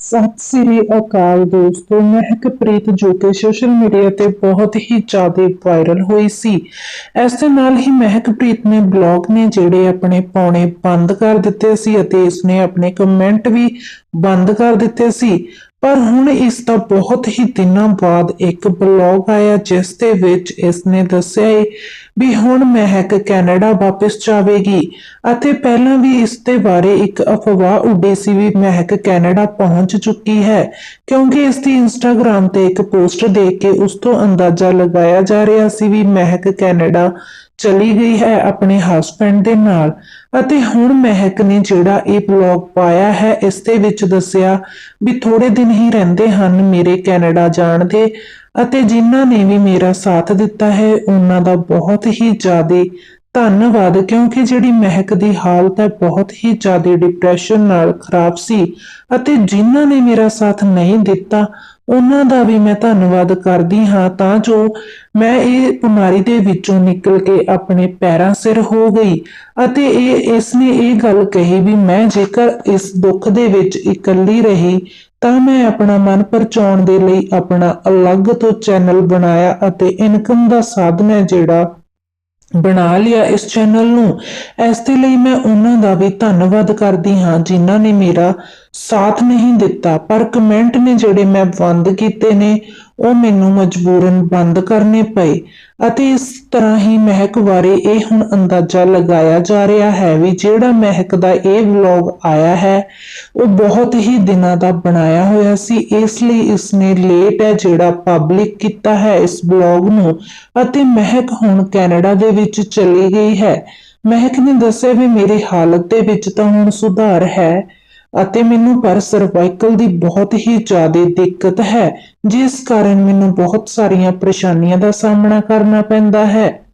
ਸਤਿ ਸ੍ਰੀ ਅਕਾਲ ਦੋਸਤੋ ਮਹਿਕਪ੍ਰੀਤ ਜੋ ਕਿ ਸੋਸ਼ਲ ਮੀਡੀਆ ਤੇ ਬਹੁਤ ਹੀ ਜ਼ਿਆਦਾ ਵਾਇਰਲ ਹੋਈ ਸੀ। ਇਸ ਦੇ ਨਾਲ ਹੀ ਮਹਿਕਪ੍ਰੀਤ ਨੇ ਬਲੌਗ ਨੇ ਜਿਹੜੇ ਆਪਣੇ ਪਾਉਣੇ ਬੰਦ ਕਰ ਦਿੱਤੇ ਸੀ ਅਤੇ ਇਸਨੇ ਆਪਣੇ ਕਮੈਂਟ ਵੀ ਬੰਦ ਕਰ ਦਿੱਤੇ ਸੀ। ਪਰ ਹੁਣ ਇਸ ਦਾ ਬਹੁਤ ਹੀ ਦਿਨਾਂ ਬਾਅਦ ਇੱਕ ਬਲੌਗ ਆਇਆ, ਜਿਸ ਦੇ ਵਿੱਚ ਇਸਨੇ ਦੱਸਿਆ ਹੈ ਵੀ ਹੁਣ ਮਹਿਕ ਕੈਨੇਡਾ ਵਾਪਸ ਜਾਵੇਗੀ ਅਤੇ ਪਹਿਲਾਂ ਵੀ ਇਸ ਦੇ ਬਾਰੇ ਇੱਕ ਅਫਵਾਹ ਉੱਡੀ ਸੀ ਵੀ ਮਹਿਕ ਕੈਨੇਡਾ ਪਹੁੰਚ ਚੁੱਕੀ ਹੈ, ਕਿਉਂਕਿ ਇਸ ਦੀ ਇੰਸਟਾਗ੍ਰam ਤੇ ਇੱਕ ਪੋਸਟ ਦੇਖ ਕੇ ਉਸ ਤੋਂ ਅੰਦਾਜ਼ਾ ਲਗਾਇਆ ਜਾ ਰਿਹਾ ਸੀ ਵੀ ਮਹਿਕ ਕੈਨੇਡਾ ਚਲੀ ਗਈ ਹੈ ਆਪਣੇ ਹਸਬੰਡ ਦੇ ਨਾਲ ਅਤੇ ਹੁਣ ਮਹਿਕ ਨੇ ਜਿਹੜਾ ਇਹ ਬਲੌਗ ਪਾਇਆ ਹੈ, ਇਸ ਦੇ ਵਿੱਚ ਦੱਸਿਆ ਵੀ ਥੋੜੇ ਦਿਨ ਹੀ ਰਹਿੰਦੇ ਹਨ ਮੇਰੇ ਕੈਨੇਡਾ ਜਾਣ ਦੇ ਅਤੇ ਜਿਨ੍ਹਾਂ ਨੇ ਵੀ ਮੇਰਾ ਸਾਥ ਦਿੱਤਾ ਹੈ, ਉਹਨਾਂ ਦਾ ਬਹੁਤ ਹੀ ਜ਼ਿਆਦਾ ਧੰਨਵਾਦ, ਕਿਉਂਕਿ ਜਿਹੜੀ ਮਹਿਕ ਦੀ ਹਾਲਤ ਹੈ ਬਹੁਤ ਹੀ ਜ਼ਿਆਦਾ ਡਿਪਰੈਸ਼ਨ ਨਾਲ ਖਰਾਬ ਸੀ ਅਤੇ ਜਿਨ੍ਹਾਂ ਨੇ ਮੇਰਾ ਸਾਥ ਨਹੀਂ ਦਿੱਤਾ, ਉਹਨਾਂ ਦਾ ਵੀ ਮੈਂ ਧੰਨਵਾਦ ਕਰਦੀ ਹਾਂ, ਤਾਂ ਜੋ ਮੈਂ ਇਹ ਬਿਮਾਰੀ ਦੇ ਵਿੱਚੋਂ ਨਿਕਲ ਕੇ ਆਪਣੇ ਪੈਰਾਂ ਸਿਰ ਹੋ ਗਈ ਅਤੇ ਇਹ, ਇਸ ਨੇ ਇਹ ਗੱਲ ਕਹੀ ਵੀ ਮੈਂ ਜੇਕਰ ਇਸ ਦੁੱਖ ਦੇ ਵਿੱਚ ਇਕੱਲੀ ਰਹੀ, ਤਾਂ ਮੈਂ ਆਪਣਾ ਮਨ ਪਰਚਾਉਣ ਦੇ ਲਈ ਆਪਣਾ ਅਲੱਗ ਤੋਂ ਚੈਨਲ ਬਣਾਇਆ ਅਤੇ ਇਨਕਮ ਦਾ ਸਾਧਨ ਹੈ ਜਿਹੜਾ ਬਣਾ ਲਿਆ ਇਸ ਚੈਨਲ ਨੂੰ। ਇਸ ਦੇ ਲਈ ਮੈਂ ਉਹਨਾਂ ਦਾ ਵੀ ਧੰਨਵਾਦ ਕਰਦੀ ਹਾਂ, ਜਿਨ੍ਹਾਂ ਨੇ ਮੇਰਾ ਸਾਥ ਨਹੀਂ ਦਿੱਤਾ, ਪਰ ਕਮੈਂਟ ਨੇ ਜਿਹੜੇ ਮੈਂ ਬੰਦ ਕੀਤੇ ਨੇ, ਉਹ ਮੈਨੂੰ ਮਜਬੂਰਨ ਬੰਦ ਕਰਨੇ ਪਏ ਅਤੇ ਇਸ ਤਰ੍ਹਾਂ ਹੀ ਮਹਿਕ ਬਾਰੇ ਇਹ ਹੁਣ ਅੰਦਾਜ਼ਾ ਲਗਾਇਆ ਜਾ ਰਿਹਾ ਹੈ ਵੀ ਜਿਹੜਾ ਮਹਿਕ ਦਾ ਇਹ ਵਲੌਗ ਆਇਆ ਹੈ, ਉਹ ਬਹੁਤ ਹੀ ਦਿਨਾਂ ਦਾ ਬਣਾਇਆ ਹੋਇਆ ਸੀ, ਇਸ ਲਈ ਇਸਨੇ ਲੇਟ ਹੈ ਜਿਹੜਾ ਪਬਲਿਕ ਕੀਤਾ ਹੈ ਇਸ ਵਲੌਗ ਨੂੰ ਅਤੇ ਮਹਿਕ ਹੁਣ ਕੈਨੇਡਾ ਦੇ ਵਿੱਚ ਚਲੀ ਗਈ ਹੈ। ਮਹਿਕ ਨੇ ਦੱਸਿਆ ਵੀ ਮੇਰੀ ਹਾਲਤ ਦੇ ਵਿੱਚ ਤਾਂ ਹੁਣ ਸੁਧਾਰ ਹੈ ਅਤੇ ਮੈਨੂੰ ਪਰ ਸਰਵਾਈਕਲ ਦੀ ਬਹੁਤ ਹੀ ਜ਼ਿਆਦਾ ਦਿੱਕਤ ਹੈ, ਜਿਸ ਕਾਰਨ ਮੈਨੂੰ ਬਹੁਤ ਸਾਰੀਆਂ ਪਰੇਸ਼ਾਨੀਆਂ ਦਾ ਸਾਹਮਣਾ ਕਰਨਾ ਪੈਂਦਾ ਹੈ।